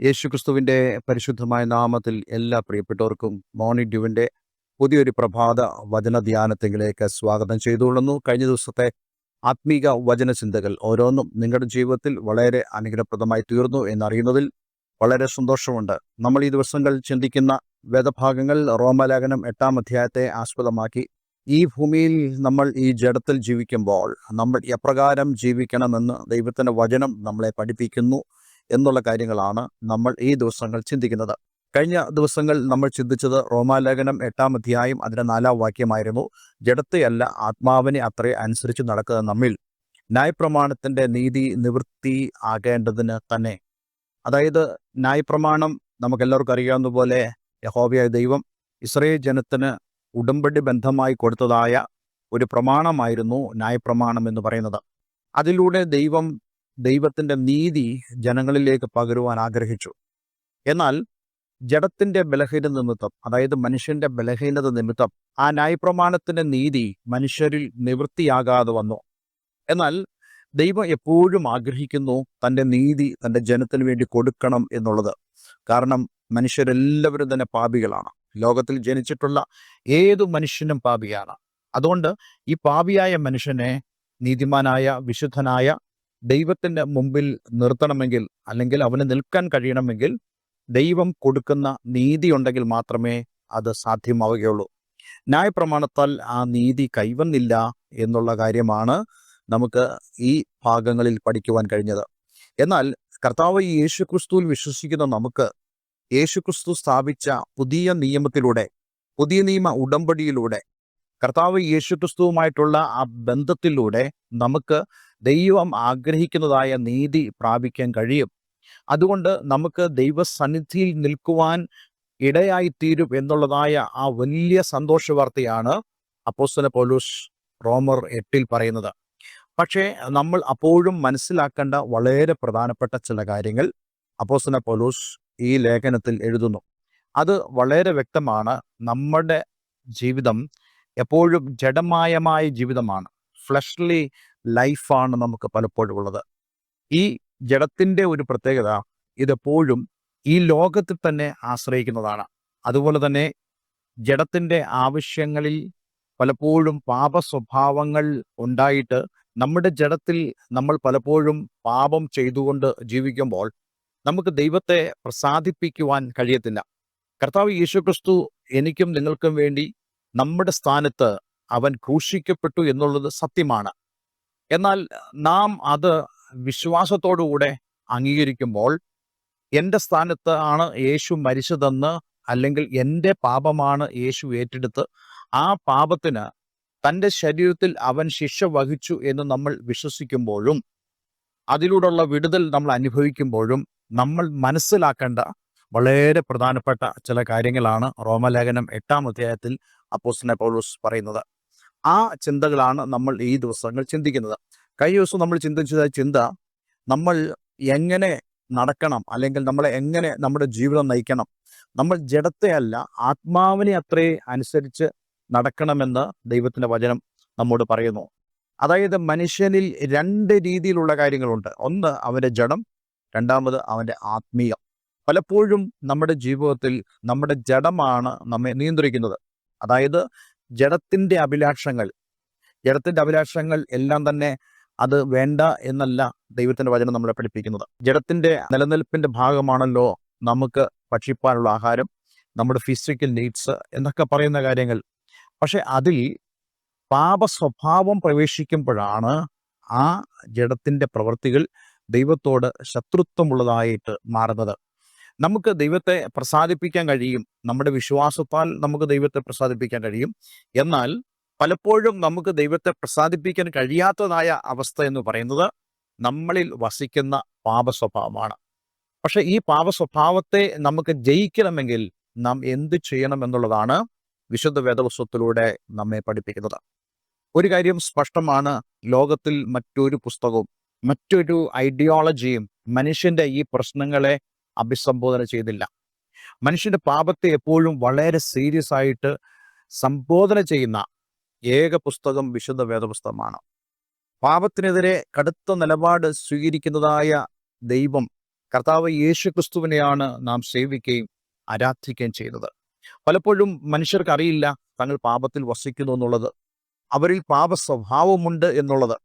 യേശുക്രിസ്തുവിന്റെ പരിശുദ്ധമായ നാമത്തിൽ എല്ലാ പ്രിയപ്പെട്ടവർക്കും മോർണിംഗ് ഡ്യൂവിന്റെ പുതിയൊരു പ്രഭാത വചന ധ്യാനത്തിലേക്ക് സ്വാഗതം ചെയ്തുകൊള്ളുന്നു. കഴിഞ്ഞ ദിവസത്തെ ആത്മീക വചന ചിന്തകൾ ഓരോന്നും നിങ്ങളുടെ ജീവിതത്തിൽ വളരെ അനുഗ്രഹപ്രദമായി തീർന്നു എന്നറിയുന്നതിൽ വളരെ സന്തോഷമുണ്ട്. നമ്മൾ ഈ ദിവസങ്ങൾ ചിന്തിക്കുന്ന വേദഭാഗങ്ങൾ റോമലേഖനം എട്ടാം അധ്യായത്തെ ആസ്പദമാക്കി ഈ ഭൂമിയിൽ നമ്മൾ ഈ ജഡത്തിൽ ജീവിക്കുമ്പോൾ നമ്മൾ എപ്രകാരം ജീവിക്കണമെന്ന് ദൈവത്തിന്റെ വചനം നമ്മളെ പഠിപ്പിക്കുന്നു. എന്നുള്ള കാര്യങ്ങളാണ് നമ്മൾ ഈ ദിവസങ്ങൾ ചിന്തിക്കുന്നത്. കഴിഞ്ഞ ദിവസങ്ങൾ നമ്മൾ ചിന്തിച്ചത് റോമാലേഖനം എട്ടാം അധ്യായം അതിന്റെ നാലാം വാക്യമായിരുന്നു ജഡത്തെയല്ല ആത്മാവിനെ അത്രേ അനുസരിച്ച് നടക്കുക നമ്മിൽ. ന്യായപ്രമാണത്തിന്റെ നീതി നിവൃത്തി ആകേണ്ടതിന് തന്നെ. അതായത് ന്യായപ്രമാണം നമുക്കെല്ലാവർക്കും അറിയാവുന്ന പോലെ യഹോവയായ ദൈവം ഇസ്രയേൽ ജനത്തിന് ഉടമ്പടി ബന്ധമായി കൊടുത്തതായ ഒരു പ്രമാണമായിരുന്നു ന്യായപ്രമാണം എന്ന് പറയുന്നത്. അതിലൂടെ ദൈവം ദൈവത്തിന്റെ നീതി ജനങ്ങളിലേക്ക് പകരുവാൻ ആഗ്രഹിച്ചു. എന്നാൽ ജഡത്തിന്റെ ബലഹീനത നിമിത്തം അതായത് മനുഷ്യന്റെ ബലഹീനത നിമിത്തം ആ ന്യായപ്രമാണത്തിന്റെ നീതി മനുഷ്യരിൽ നിവൃത്തിയാകാതെ വന്നു. എന്നാൽ ദൈവം എപ്പോഴും ആഗ്രഹിക്കുന്നു തന്റെ നീതി തന്റെ ജനത്തിന് വേണ്ടി കൊടുക്കണം എന്നുള്ളത്. കാരണം മനുഷ്യരെല്ലാവരും തന്നെ പാപികളാണ്. ലോകത്തിൽ ജനിച്ചിട്ടുള്ള ഏതു മനുഷ്യനും പാപിയാണ്. അതുകൊണ്ട് ഈ പാപിയായ മനുഷ്യനെ നീതിമാനായ വിശുദ്ധനായ ദൈവത്തിന്റെ മുമ്പിൽ നിർത്തണമെങ്കിൽ അല്ലെങ്കിൽ അവന് നിൽക്കാൻ കഴിയണമെങ്കിൽ ദൈവം കൊടുക്കുന്ന നീതി ഉണ്ടെങ്കിൽ മാത്രമേ അത് സാധ്യമാവുകയുള്ളൂ. ന്യായപ്രമാണത്താൽ ആ നീതി കൈവന്നില്ല എന്നുള്ള കാര്യമാണ് നമുക്ക് ഈ ഭാഗങ്ങളിൽ പഠിക്കുവാൻ കഴിഞ്ഞത്. എന്നാൽ കർത്താവ് യേശു ക്രിസ്തുവിൽ വിശ്വസിക്കുന്ന നമുക്ക് യേശുക്രിസ്തു സ്ഥാപിച്ച പുതിയ നിയമത്തിലൂടെ പുതിയ നിയമ ഉടമ്പടിയിലൂടെ കർത്താവ് യേശുക്രിസ്തുവുമായിട്ടുള്ള ആ ബന്ധത്തിലൂടെ നമുക്ക് ദൈവം ആഗ്രഹിക്കുന്നതായ നീതി പ്രാപിക്കാൻ കഴിയും. അതുകൊണ്ട് നമുക്ക് ദൈവസന്നിധിയിൽ നിൽക്കുവാൻ ഇടയായിത്തീരും എന്നുള്ളതായ ആ വലിയ സന്തോഷ വാർത്തയാണ് അപ്പോസ്തല പൗലോസ് റോമർ എട്ടിൽ പറയുന്നത്. പക്ഷേ നമ്മൾ അപ്പോഴും മനസ്സിലാക്കേണ്ട വളരെ പ്രധാനപ്പെട്ട ചില കാര്യങ്ങൾ അപ്പോസ്തല പൗലോസ് ഈ ലേഖനത്തിൽ എഴുതുന്നു. അത് വളരെ വ്യക്തമാണ്. നമ്മുടെ ജീവിതം എപ്പോഴും ജഡമായമായ ജീവിതമാണ്. ഫ്ലഷ്ലി ലൈഫാണ് നമുക്ക് പലപ്പോഴും ഉള്ളത്. ഈ ജഡത്തിന്റെ ഒരു പ്രത്യേകത ഇതെപ്പോഴും ഈ ലോകത്തിൽ തന്നെ ആശ്രയിക്കുന്നതാണ്. അതുപോലെ തന്നെ ജഡത്തിന്റെ ആവശ്യങ്ങളിൽ പലപ്പോഴും പാപ സ്വഭാവങ്ങൾ ഉണ്ടായിട്ട് നമ്മുടെ ജഡത്തിൽ നമ്മൾ പലപ്പോഴും പാപം ചെയ്തുകൊണ്ട് ജീവിക്കുമ്പോൾ നമുക്ക് ദൈവത്തെ പ്രസാദിപ്പിക്കുവാൻ കഴിയത്തില്ല. കർത്താവ് യേശുക്രിസ്തു എനിക്കും നിങ്ങൾക്കും വേണ്ടി നമ്മുടെ സ്ഥാനത്ത് അവൻ ക്രൂശിക്കപ്പെട്ടു എന്നുള്ളത് സത്യമാണ്. എന്നാൽ നാം അത് വിശ്വാസത്തോടുകൂടെ അംഗീകരിക്കുമ്പോൾ എന്റെ സ്ഥാനത്ത് ആണ് യേശു മരിച്ചതെന്ന് അല്ലെങ്കിൽ എന്റെ പാപമാണ് യേശു ഏറ്റെടുത്ത് ആ പാപത്തിന് തന്റെ ശരീരത്തിൽ അവൻ ശിക്ഷ വഹിച്ചു എന്ന് നമ്മൾ വിശ്വസിക്കുമ്പോഴും അതിലൂടെയുള്ള വിടുതൽ നമ്മൾ അനുഭവിക്കുമ്പോഴും നമ്മൾ മനസ്സിലാക്കേണ്ട വളരെ പ്രധാനപ്പെട്ട ചില കാര്യങ്ങളാണ് റോമലേഖനം എട്ടാം അധ്യായത്തിൽ അപ്പോസ്റ്റനെ പൗലോസ് പറയുന്നത്. ആ ചിന്തകളാണ് നമ്മൾ ഈ ദിവസങ്ങൾ ചിന്തിക്കുന്നത്. കഴിഞ്ഞ ദിവസം നമ്മൾ ചിന്തിച്ചത് ചിന്ത നമ്മൾ എങ്ങനെ നടക്കണം അല്ലെങ്കിൽ നമ്മളെ എങ്ങനെ നമ്മുടെ ജീവിതം നയിക്കണം. നമ്മൾ ജഡത്തെ അല്ല ആത്മാവിനെ അത്രേ അനുസരിച്ച് നടക്കണമെന്ന് ദൈവത്തിന്റെ വചനം നമ്മോട് പറയുന്നു. അതായത് മനുഷ്യനിൽ രണ്ട് രീതിയിലുള്ള കാര്യങ്ങളുണ്ട്. ഒന്ന് അവന്റെ ജഡം. രണ്ടാമത് അവന്റെ ആത്മീയം. പലപ്പോഴും നമ്മുടെ ജീവിതത്തിൽ നമ്മുടെ ജഡമാണ് നമ്മെ നിയന്ത്രിക്കുന്നത്. അതായത് ജഡത്തിന്റെ അഭിലാഷങ്ങൾ ജഡത്തിന്റെ അഭിലാഷങ്ങൾ എല്ലാം തന്നെ അത് വേണ്ട എന്നല്ല ദൈവത്തിന്റെ വചനം നമ്മളെ പഠിപ്പിക്കുന്നത്. ജഡത്തിന്റെ നിലനിൽപ്പിന്റെ ഭാഗമാണല്ലോ നമുക്ക് ഭക്ഷിപ്പാനുള്ള ആഹാരം നമ്മുടെ ഫിസിക്കൽ നീഡ്സ് എന്നൊക്കെ പറയുന്ന കാര്യങ്ങൾ. പക്ഷെ അതിൽ പാപ സ്വഭാവം പ്രവേശിക്കുമ്പോഴാണ് ആ ജഡത്തിന്റെ പ്രവൃത്തികൾ ദൈവത്തോട് ശത്രുത്വമുള്ളതായിട്ട് മാറുന്നത്. നമുക്ക് ദൈവത്തെ പ്രസാദിപ്പിക്കാൻ കഴിയും. നമ്മുടെ വിശ്വാസത്താൽ നമുക്ക് ദൈവത്തെ പ്രസാദിപ്പിക്കാൻ കഴിയും. എന്നാൽ പലപ്പോഴും നമുക്ക് ദൈവത്തെ പ്രസാദിപ്പിക്കാൻ കഴിയാത്തതായ അവസ്ഥ എന്ന് പറയുന്നത് നമ്മളിൽ വസിക്കുന്ന പാപ സ്വഭാവമാണ് പക്ഷെ ഈ പാപ സ്വഭാവത്തെ നമുക്ക് ജയിക്കണമെങ്കിൽ നാം എന്ത് ചെയ്യണം എന്നുള്ളതാണ് വിശുദ്ധ വേദപുസ്തകത്തിലൂടെ നമ്മെ പഠിപ്പിക്കുന്നത്. ഒരു കാര്യം സ്പഷ്ടമാണ്. ലോകത്തിൽ മറ്റൊരു പുസ്തകവും മറ്റൊരു ഐഡിയോളജിയും മനുഷ്യന്റെ ഈ പ്രശ്നങ്ങളെ അഭിസംബോധന ചെയ്തില്ല. മനുഷ്യന്റെ പാപത്തെ എപ്പോഴും വളരെ സീരിയസ് ആയിട്ട് സംബോധന ചെയ്യുന്ന ഏക പുസ്തകം വിശുദ്ധ വേദപുസ്തകമാണ്. പാപത്തിനെതിരെ കടുത്ത നിലപാട് സ്വീകരിക്കുന്നതായ ദൈവം കർത്താവ് യേശു ക്രിസ്തുവിനെയാണ് നാം സേവിക്കുകയും ആരാധിക്കുകയും ചെയ്യുന്നത് പലപ്പോഴും മനുഷ്യർക്ക് അറിയില്ല തങ്ങൾ പാപത്തിൽ വസിക്കുന്നു എന്നുള്ളത്. അവരിൽ പാപ സ്വഭാവമുണ്ട് എന്നുള്ളത്.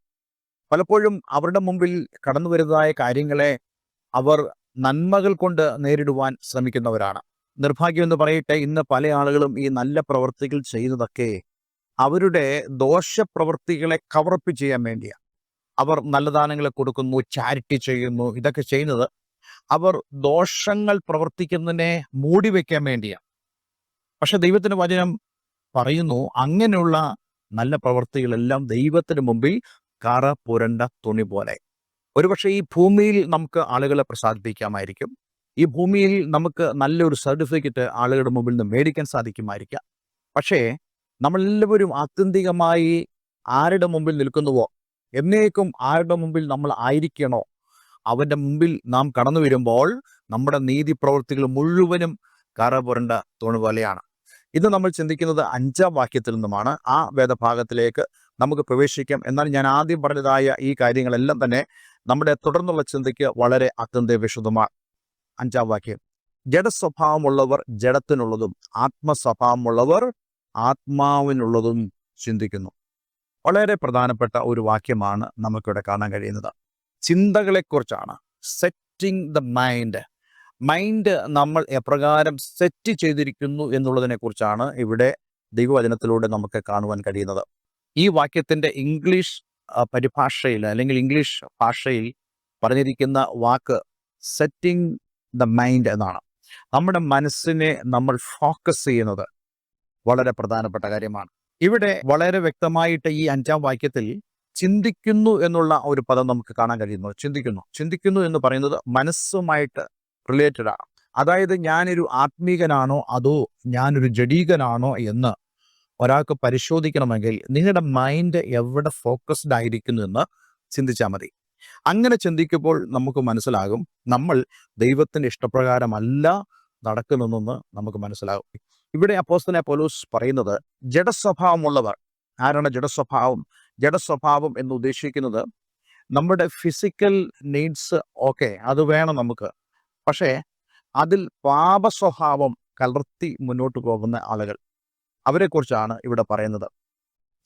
പലപ്പോഴും അവരുടെ മുമ്പിൽ കടന്നു വരുന്നതായ കാര്യങ്ങളെ അവർ നന്മകൾ കൊണ്ട് നേരിടുവാൻ ശ്രമിക്കുന്നവരാണ്. നിർഭാഗ്യം എന്ന് പറയട്ടെ ഇന്ന് പല ആളുകളും ഈ നല്ല പ്രവൃത്തികൾ ചെയ്യുന്നതൊക്കെ അവരുടെ ദോഷപ്രവൃത്തികളെ കവറപ്പ് ചെയ്യാൻ വേണ്ടിയാണ് അവർ നല്ല ദാനങ്ങളെ കൊടുക്കുന്നു ചാരിറ്റി ചെയ്യുന്നു ഇതൊക്കെ ചെയ്യുന്നത് അവർ ദോഷങ്ങൾ പ്രവർത്തിക്കുന്നതിനെ മൂടി വെക്കാൻ വേണ്ടിയാണ് പക്ഷെ ദൈവത്തിന്റെ വചനം പറയുന്നു അങ്ങനെയുള്ള നല്ല പ്രവൃത്തികളെല്ലാം ദൈവത്തിന് മുമ്പിൽ കറ പുരണ്ട തുണി പോലെ. ഒരുപക്ഷെ ഈ ഭൂമിയിൽ നമുക്ക് ആളുകളെ പ്രസാദിപ്പിക്കാമായിരിക്കും. ഈ ഭൂമിയിൽ നമുക്ക് നല്ലൊരു സർട്ടിഫിക്കറ്റ് ആളുകളുടെ മുമ്പിൽ നിന്ന് മേടിക്കാൻ സാധിക്കുമായിരിക്കാം. പക്ഷേ നമ്മളെല്ലാവരും ആത്യന്തികമായി ആരുടെ മുമ്പിൽ നിൽക്കുന്നുവോ എന്നേക്കും ആരുടെ മുമ്പിൽ നമ്മൾ ആയിരിക്കണോ അവന്റെ മുമ്പിൽ നാം കടന്നു വരുമ്പോൾ നമ്മുടെ നീതി പ്രവൃത്തികൾ മുഴുവനും കറ പുരണ്ട തുണി പോലെയാണ് നമ്മൾ ചിന്തിക്കുന്നത് അഞ്ചാം വാക്യത്തിൽ നിന്നുമാണ്. ആ വേദഭാഗത്തിലേക്ക് നമുക്ക് പ്രവേശിക്കാം. എന്നാൽ ഞാൻ ആദ്യം പറഞ്ഞതായ ഈ കാര്യങ്ങളെല്ലാം തന്നെ നമ്മുടെ തുടർന്നുള്ള ചിന്തയ്ക്ക് വളരെ അത്യന്ത അഞ്ചാം വാക്യം. ജഡസ്വഭാവമുള്ളവർ ജഡത്തിനുള്ളതും ആത്മസ്വഭാവമുള്ളവർ ആത്മാവിനുള്ളതും ചിന്തിക്കുന്നു. വളരെ പ്രധാനപ്പെട്ട ഒരു വാക്യമാണ് നമുക്കിവിടെ കാണാൻ കഴിയുന്നത്. ചിന്തകളെക്കുറിച്ചാണ്. സെറ്റിംഗ് ദ മൈൻഡ് മൈൻഡ് നമ്മൾ എപ്രകാരം സെറ്റ് ചെയ്തിരിക്കുന്നു എന്നുള്ളതിനെക്കുറിച്ചാണ് ഇവിടെ ദൈവവചനത്തിലൂടെ നമുക്ക് കാണുവാൻ കഴിയുന്നത്. ഈ വാക്യത്തിന്റെ ഇംഗ്ലീഷ് പരിഭാഷയിൽ അല്ലെങ്കിൽ ഇംഗ്ലീഷ് ഭാഷയിൽ പറഞ്ഞിരിക്കുന്ന വാക്ക് സെറ്റിംഗ് ദ മൈൻഡ് എന്നാണ്. നമ്മുടെ മനസ്സിനെ നമ്മൾ ഫോക്കസ് ചെയ്യുന്നത് വളരെ പ്രധാനപ്പെട്ട കാര്യമാണ്. ഇവിടെ വളരെ വ്യക്തമായിട്ട് ഈ അഞ്ചാം വാക്യത്തിൽ ചിന്തിക്കുന്നു എന്നുള്ള ഒരു പദം നമുക്ക് കാണാൻ കഴിയുന്നു. ചിന്തിക്കുന്നു ചിന്തിക്കുന്നു എന്ന് പറയുന്നത് മനസ്സുമായിട്ട് റിലേറ്റഡ് ആണ്. അതായത് ഞാനൊരു ആത്മീകനാണോ അതോ ഞാനൊരു ജഡീകനാണോ എന്ന് ഒരാൾക്ക് പരിശോധിക്കണമെങ്കിൽ നിങ്ങളുടെ മൈൻഡ് എവിടെ ഫോക്കസ്ഡ് ആയിരിക്കുന്നു എന്ന് ചിന്തിച്ചാൽ മതി. അങ്ങനെ ചിന്തിക്കുമ്പോൾ നമുക്ക് മനസ്സിലാകും നമ്മൾ ദൈവത്തിന്റെ ഇഷ്ടപ്രകാരമല്ല നടക്കുന്നതെന്ന് നമുക്ക് മനസ്സിലാകും. ഇവിടെ അപ്പോസ്തനെ പോലൂസ് പറയുന്നത് ജഡസ്വഭാവമുള്ളവർ. ആരാണ് ജഡസ്വഭാവം? ജഡസ്വഭാവം എന്ന് ഉദ്ദേശിക്കുന്നത് നമ്മുടെ ഫിസിക്കൽ നീഡ്സ് ഓക്കെ അത് വേണം നമുക്ക്. പക്ഷേ അതിൽ പാപസ്വഭാവം കലർത്തി മുന്നോട്ട് പോകുന്ന ആളുകൾ. അവരെക്കുറിച്ചാണ് ഇവിടെ പറയുന്നത്.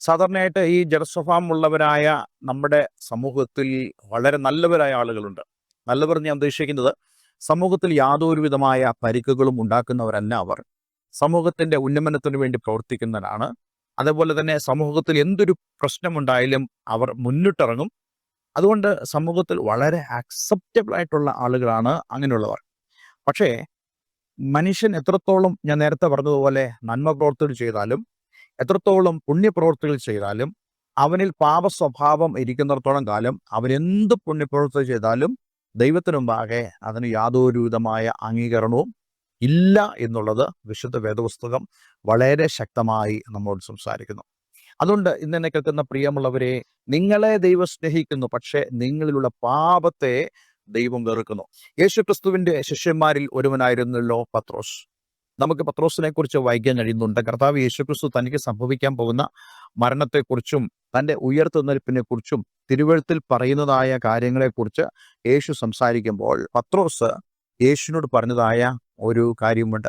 സാധാരണയായിട്ട് ഈ ജഡസ്വഭാവമുള്ളവരായ നമ്മുടെ സമൂഹത്തിൽ വളരെ നല്ലവരായ ആളുകളുണ്ട്. നല്ലവർ ഞാൻ ഉദ്ദേശിക്കുന്നത് സമൂഹത്തിൽ യാതൊരു വിധമായ പരിക്കുകളും ഉണ്ടാക്കുന്നവരല്ല അവർ. സമൂഹത്തിന്റെ ഉന്നമനത്തിന് വേണ്ടി പ്രവർത്തിക്കുന്നവരാണ്. അതേപോലെ തന്നെ സമൂഹത്തിൽ എന്തൊരു പ്രശ്നമുണ്ടായാലും അവർ മുന്നിട്ടിറങ്ങും. അതുകൊണ്ട് സമൂഹത്തിൽ വളരെ ആക്സെപ്റ്റബിൾ ആയിട്ടുള്ള ആളുകളാണ് അങ്ങനെയുള്ളവർ. പക്ഷേ മനുഷ്യൻ എത്രത്തോളം ഞാൻ നേരത്തെ പറഞ്ഞതുപോലെ നന്മ പ്രവർത്തികൾ ചെയ്താലും എത്രത്തോളം പുണ്യപ്രവർത്തികൾ ചെയ്താലും അവനിൽ പാപ സ്വഭാവം ഇരിക്കുന്നിടത്തോളം കാലം അവൻ എന്ത് പുണ്യപ്രവർത്തി ചെയ്താലും ദൈവത്തിനുമ്പാകെ അതിന് യാതൊരു വിധമായ അംഗീകരണവും ഇല്ല എന്നുള്ളത് വിശുദ്ധ വേദപുസ്തകം വളരെ ശക്തമായി നമ്മോട് സംസാരിക്കുന്നു. അതുകൊണ്ട് ഇന്ന് എന്നെ കേൾക്കുന്ന പ്രിയമുള്ളവരെ നിങ്ങളെ ദൈവം സ്നേഹിക്കുന്നു പക്ഷേ നിങ്ങളിലുള്ള പാപത്തെ ദൈവം വെറുക്കുന്നു. യേശുക്രിസ്തുവിന്റെ ശിഷ്യന്മാരിൽ ഒരുവനായിരുന്നല്ലോ പത്രോസ്. നമുക്ക് പത്രോസിനെ കുറിച്ച് വായിക്കാൻ കഴിയുന്നുണ്ട്. കർത്താവ് യേശു ക്രിസ്തു തനിക്ക് സംഭവിക്കാൻ പോകുന്ന മരണത്തെക്കുറിച്ചും തന്റെ ഉയർത്തെഴുന്നേൽപ്പിനെ കുറിച്ചും തിരുവഴുത്തിൽ പറയുന്നതായ കാര്യങ്ങളെക്കുറിച്ച് യേശു സംസാരിക്കുമ്പോൾ പത്രോസ് യേശുവിനോട് പറഞ്ഞതായ ഒരു കാര്യമുണ്ട്.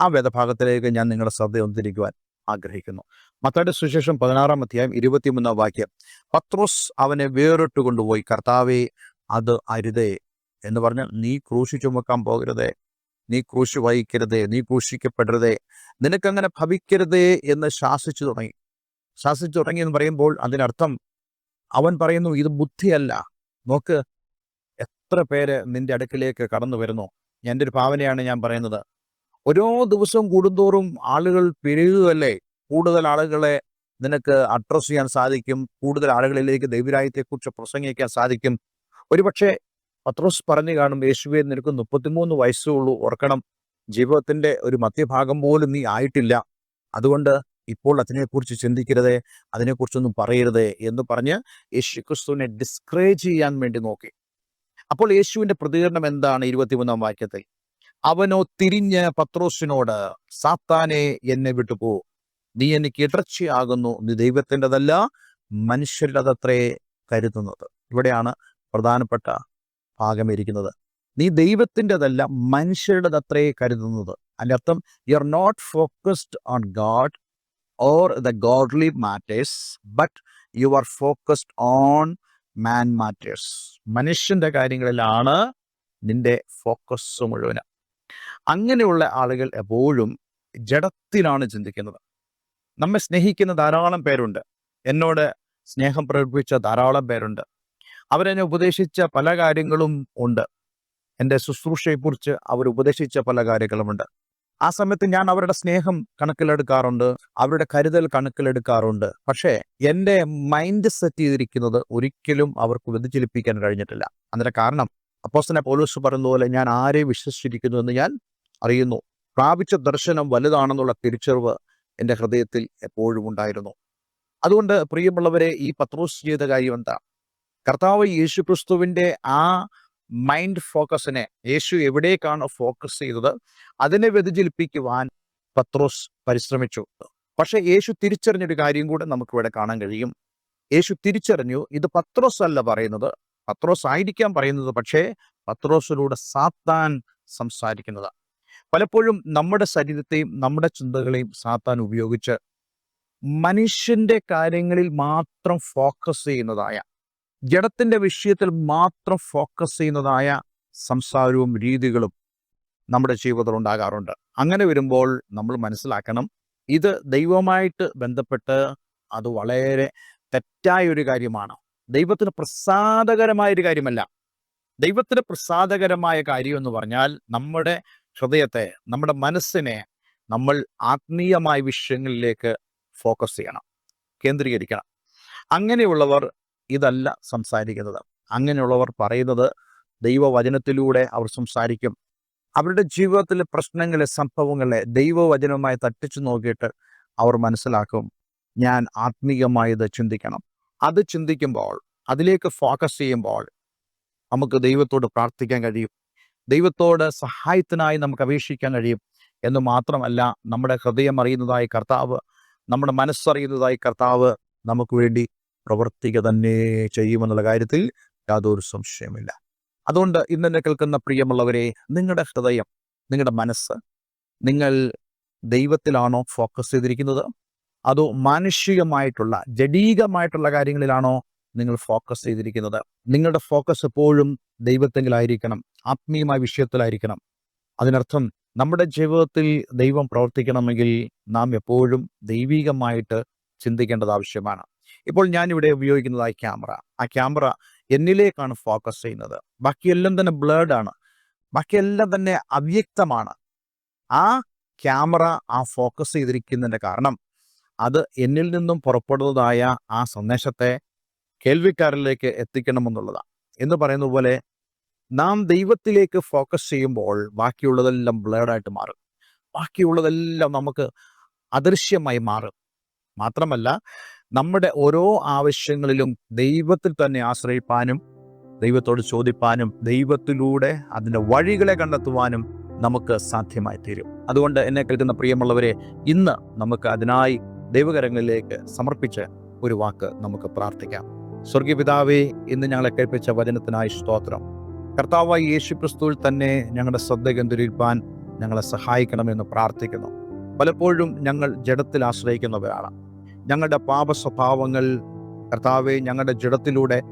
ആ വേദഭാഗത്തിലേക്ക് ഞാൻ നിങ്ങളുടെ ശ്രദ്ധ ഒന്നിരിക്കുവാൻ ആഗ്രഹിക്കുന്നു. മത്തയുടെ സുശേഷം പതിനാറാം അധ്യായം ഇരുപത്തിമൂന്നാം വാക്യം. പത്രോസ് അവനെ വേറിട്ട് കൊണ്ടുപോയി. കർത്താവെ അത് അരുതേ എന്ന് പറഞ്ഞാൽ നീ ക്രൂശി ചുമക്കാൻ പോകരുതേ നീ ക്രൂശ് വഹിക്കരുതേ നീ ക്രൂശിക്കപ്പെടരുതേ. നിനക്കങ്ങനെ ഭവിക്കരുതേ എന്ന് ശാസിച്ചു തുടങ്ങി. ശാസിച്ചു തുടങ്ങി എന്ന് പറയുമ്പോൾ അതിനർത്ഥം അവൻ പറയുന്നു ഇത് ബുദ്ധിയല്ല. നോക്ക് എത്ര പേര് നിന്റെ അടുക്കിലേക്ക് കടന്നു വരുന്നു. എന്റെ ഒരു ഭാവനയാണ് ഞാൻ പറയുന്നത്. ഓരോ ദിവസവും കൂടുന്തോറും ആളുകൾ പെരുകുകയല്ലേ കൂടുതൽ ആളുകളെ നിനക്ക് അഡ്രസ് ചെയ്യാൻ സാധിക്കും. കൂടുതൽ ആളുകളിലേക്ക് ദൈവരായത്തെക്കുറിച്ച് പ്രസംഗിക്കാൻ സാധിക്കും. ഒരുപക്ഷെ പത്രോസ് പറഞ്ഞു കാണും യേശുവെ നിനക്ക് മുപ്പത്തിമൂന്ന് വയസ്സേ ഉള്ളൂ ഓർക്കണം ജീവിതത്തിന്റെ ഒരു മധ്യഭാഗം പോലും നീ ആയിട്ടില്ല. അതുകൊണ്ട് ഇപ്പോൾ അതിനെക്കുറിച്ച് ചിന്തിക്കരുതേ അതിനെക്കുറിച്ചൊന്നും പറയരുതേ എന്ന് പറഞ്ഞ് യേശു ക്രിസ്തുവിനെ ഡിസ്ക്രേജ് ചെയ്യാൻ വേണ്ടി നോക്കി. അപ്പോൾ യേശുവിന്റെ പ്രതികരണം എന്താണ് ഇരുപത്തിമൂന്നാം വാക്യത്തിൽ? അവനോ തിരിഞ്ഞ് പത്രോസിനോട് സാത്താനെ എന്നെ വിട്ടുപോ. നീ എനിക്ക് ഇടർച്ചയാകുന്നു. നീ ദൈവത്തിന്റെതല്ല മനുഷ്യരുടേതത്രേ കരുതുന്നത്. ഇവിടെയാണ് പ്രധാനപ്പെട്ട ഭാഗം ഇരിക്കുന്നത് നീ ദൈവത്തിന്റെതല്ല മനുഷ്യരുടെ കരുതുന്നത്. അതിന്റെ അർത്ഥം you are not focused on God or the godly matters but you are focused on man matters മനുഷ്യന്റെ കാര്യങ്ങളിലാണ് നിന്റെ ഫോക്കസ് മുഴുവൻ അങ്ങനെയുള്ള ആളുകൾ എപ്പോഴും ജഡത്തിലാണ് ചിന്തിക്കുന്നത്. നമ്മെ സ്നേഹിക്കുന്ന ധാരാളം പേരുണ്ട്. എന്നോട് സ്നേഹം പ്രകടിപ്പിച്ച ധാരാളം പേരുണ്ട്. അവരെന്നെ ഉപദേശിച്ച പല കാര്യങ്ങളും ഉണ്ട്. എന്റെ ശുശ്രൂഷയെക്കുറിച്ച് അവർ ഉപദേശിച്ച പല കാര്യങ്ങളുമുണ്ട്. ആ സമയത്ത് ഞാൻ അവരുടെ സ്നേഹം കണക്കിലെടുക്കാറുണ്ട്. അവരുടെ കരുതൽ കണക്കിലെടുക്കാറുണ്ട്. പക്ഷേ എന്റെ മൈൻഡ് സെറ്റ് ചെയ്തിരിക്കുന്നത് ഒരിക്കലും അവർക്ക് വ്യതിചലിപ്പിക്കാൻ കഴിഞ്ഞിട്ടില്ല. അതിന്റെ കാരണം അപ്പോസ്തലൻ പോലീസ് പറയുന്ന പോലെ ഞാൻ ആരെ വിശ്വസിച്ചിരിക്കുന്നു എന്ന് ഞാൻ അറിയുന്നു. പ്രാപിച്ച ദർശനം വലുതാണെന്നുള്ള തിരിച്ചറിവ് എന്റെ ഹൃദയത്തിൽ എപ്പോഴും ഉണ്ടായിരുന്നു. അതുകൊണ്ട് പ്രിയമുള്ളവരെ ഈ പത്രോസ് ചെയ്ത കാര്യം എന്താ? കർത്താവ് യേശു ക്രിസ്തുവിന്റെ ആ മൈൻഡ് ഫോക്കസിനെ യേശു എവിടേക്കാണ് ഫോക്കസ് ചെയ്തത് അതിനെ വ്യതിചലിപ്പിക്കുവാൻ പത്രോസ് പരിശ്രമിച്ചു. പക്ഷേ യേശു തിരിച്ചറിഞ്ഞൊരു കാര്യം കൂടെ നമുക്ക് ഇവിടെ കാണാൻ കഴിയും. യേശു തിരിച്ചറിഞ്ഞു ഇത് പത്രോസ് അല്ല പറയുന്നത് പത്രോസ് ആയിരിക്കാം പറയുന്നത് പക്ഷേ പത്രോസിലൂടെ സാത്താൻ സംസാരിക്കുന്നത്. പലപ്പോഴും നമ്മുടെ ശരീരത്തെയും നമ്മുടെ ചിന്തകളെയും സാത്താൻ ഉപയോഗിച്ച് മനുഷ്യന്റെ കാര്യങ്ങളിൽ മാത്രം ഫോക്കസ് ചെയ്യുന്നതായ ജഡത്തിന്റെ വിഷയത്തിൽ മാത്രം ഫോക്കസ് ചെയ്യുന്നതായ സംസാരവും രീതികളും നമ്മുടെ ജീവിതത്തിൽ ഉണ്ടാകാറുണ്ട്. അങ്ങനെ വരുമ്പോൾ നമ്മൾ മനസ്സിലാക്കണം ഇത് ദൈവമായിട്ട് ബന്ധപ്പെട്ട് അത് വളരെ തെറ്റായ ഒരു കാര്യമാണ്. ദൈവത്തിന് പ്രസാദകരമായ ഒരു കാര്യമല്ല. ദൈവത്തിന് പ്രസാദകരമായ കാര്യം എന്ന് പറഞ്ഞാൽ നമ്മുടെ ഹൃദയത്തെ നമ്മുടെ മനസ്സിനെ നമ്മൾ ആത്മീയമായ വിഷയങ്ങളിലേക്ക് ഫോക്കസ് ചെയ്യണം കേന്ദ്രീകരിക്കണം. അങ്ങനെയുള്ളവർ ഇതല്ല സംസാരിക്കുന്നത്. അങ്ങനെയുള്ളവർ പറയുന്നത് ദൈവവചനത്തിലൂടെ അവർ സംസാരിക്കും. അവരുടെ ജീവിതത്തിലെ പ്രശ്നങ്ങളെ സംഭവങ്ങളെ ദൈവവചനവുമായി തട്ടിച്ചു നോക്കിയിട്ട് അവർ മനസ്സിലാക്കും. ഞാൻ ആത്മീയമായി ആത്മീയമായത് ചിന്തിക്കണം. അത് ചിന്തിക്കുമ്പോൾ അതിലേക്ക് ഫോക്കസ് ചെയ്യുമ്പോൾ നമുക്ക് ദൈവത്തോട് പ്രാർത്ഥിക്കാൻ കഴിയും. ദൈവത്തോട് സഹായത്തിനായി നമുക്ക് അപേക്ഷിക്കാൻ കഴിയും. എന്ന് മാത്രമല്ല നമ്മുടെ ഹൃദയം അറിയുന്നതായി കർത്താവ് നമ്മുടെ മനസ്സറിയുന്നതായി കർത്താവ് നമുക്ക് വേണ്ടി പ്രവർത്തിക്കുക തന്നെ ചെയ്യുമെന്നുള്ള കാര്യത്തിൽ യാതൊരു സംശയമില്ല അതുകൊണ്ട് ഇന്ന് എന്നെ കേൾക്കുന്ന പ്രിയമുള്ളവരെ നിങ്ങളുടെ ഹൃദയം നിങ്ങളുടെ മനസ്സ് നിങ്ങൾ ദൈവത്തിലാണോ ഫോക്കസ് ചെയ്തിരിക്കുന്നത്? അതോ മാനുഷികമായിട്ടുള്ള ജഡീകമായിട്ടുള്ള കാര്യങ്ങളിലാണോ നിങ്ങൾ ഫോക്കസ് ചെയ്തിരിക്കുന്നത്? നിങ്ങളുടെ ഫോക്കസ് എപ്പോഴും ദൈവത്തെങ്കിലായിരിക്കണം ആത്മീയമായ വിഷയത്തിലായിരിക്കണം. അതിനർത്ഥം നമ്മുടെ ജീവിതത്തിൽ ദൈവം പ്രവർത്തിക്കണമെങ്കിൽ നാം എപ്പോഴും ദൈവികമായിട്ട് ചിന്തിക്കേണ്ടത് ആവശ്യമാണ്. ഇപ്പോൾ ഞാൻ ഇവിടെ ആ ക്യാമറ. ആ ക്യാമറ എന്നിലേക്കാണ് ഫോക്കസ് ചെയ്യുന്നത്. ബാക്കിയെല്ലാം തന്നെ ബ്ലേഡ് ആണ്. ബാക്കിയെല്ലാം തന്നെ അവ്യക്തമാണ്. ആ ക്യാമറ ആ ഫോക്കസ് ചെയ്തിരിക്കുന്നതിന്റെ കാരണം അത് എന്നിൽ നിന്നും പുറപ്പെടുന്നതായ ആ സന്ദേശത്തെ കേൾവിക്കാരിലേക്ക് എത്തിക്കണമെന്നുള്ളതാണ്. എന്ന് പറയുന്ന പോലെ നാം ദൈവത്തിലേക്ക് ഫോക്കസ് ചെയ്യുമ്പോൾ ബാക്കിയുള്ളതെല്ലാം ബ്ലേഡായിട്ട് മാറും. ബാക്കിയുള്ളതെല്ലാം നമുക്ക് അദൃശ്യമായി മാറും. മാത്രമല്ല നമ്മുടെ ഓരോ ആവശ്യങ്ങളിലും ദൈവത്തിൽ തന്നെ ആശ്രയിപ്പാനും ദൈവത്തോട് ചോദിപ്പാനും ദൈവത്തിലൂടെ അതിന്റെ വഴികളെ കണ്ടെത്തുവാനും നമുക്ക് സാധ്യമായി തീരും അതുകൊണ്ട് എന്നെ കേൾക്കുന്ന പ്രിയമുള്ളവരെ ഇന്ന് നമുക്ക് അതിനായി ദൈവകരങ്ങളിലേക്ക് സമർപ്പിച്ച് ഒരു വാക്ക് നമുക്ക് പ്രാർത്ഥിക്കാം. സ്വർഗീയ പിതാവേ ഇന്ന് ഞങ്ങളെ കേൾപ്പിച്ച വചനത്തിനായി സ്തോത്രം. കർത്താവായി യേശു ക്രിസ്തുവിൽ തന്നെ ഞങ്ങളുടെ ശ്രദ്ധ കേന്ദ്രീകരിപ്പാൻ ഞങ്ങളെ സഹായിക്കണമെന്ന് പ്രാർത്ഥിക്കുന്നു. പലപ്പോഴും ഞങ്ങൾ ജഡത്തിൽ ആശ്രയിക്കുന്നവരാണ്. ഞങ്ങളുടെ പാപ സ്വഭാവങ്ങൾ കർത്താവെ ഞങ്ങളുടെ ജഡത്തിലൂടെ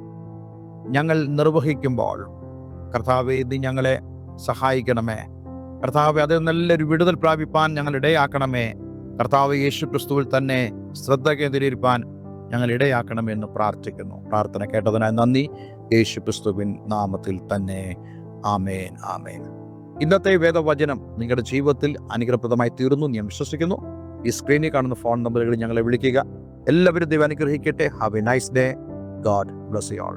ഞങ്ങൾ നിർവഹിക്കുമ്പോൾ കർത്താവെ ഇത് ഞങ്ങളെ സഹായിക്കണമേ. കർത്താവെ അതിൽ നല്ലൊരു വിടുതൽ പ്രാപിപ്പാൻ ഞങ്ങൾ ഇടയാക്കണമേ. കർത്താവ് യേശു ക്രിസ്തുവിൽ തന്നെ ശ്രദ്ധ കേന്ദ്രീകരിപ്പാൻ ഞങ്ങൾ ഇടയാക്കണമെന്ന് പ്രാർത്ഥിക്കുന്നു. പ്രാർത്ഥന കേട്ടതിനായി നന്ദി. യേശു ക്രിസ്തുവിൻ നാമത്തിൽ തന്നെ. ആമേൻ ആമേൻ. ഇന്നത്തെ വേദവചനം നിങ്ങളുടെ ജീവിതത്തിൽ അനുഗ്രഹപ്രദമായി തീർന്നു ഞാൻ വിശ്വസിക്കുന്നു. ഈ സ്ക്രീനിൽ കാണുന്ന ഫോൺ നമ്പറുകളിൽ ഞങ്ങളെ വിളിക്കുക. എല്ലാവരും ദൈവം അനുഗ്രഹിക്കട്ടെ. Have a nice day God bless you all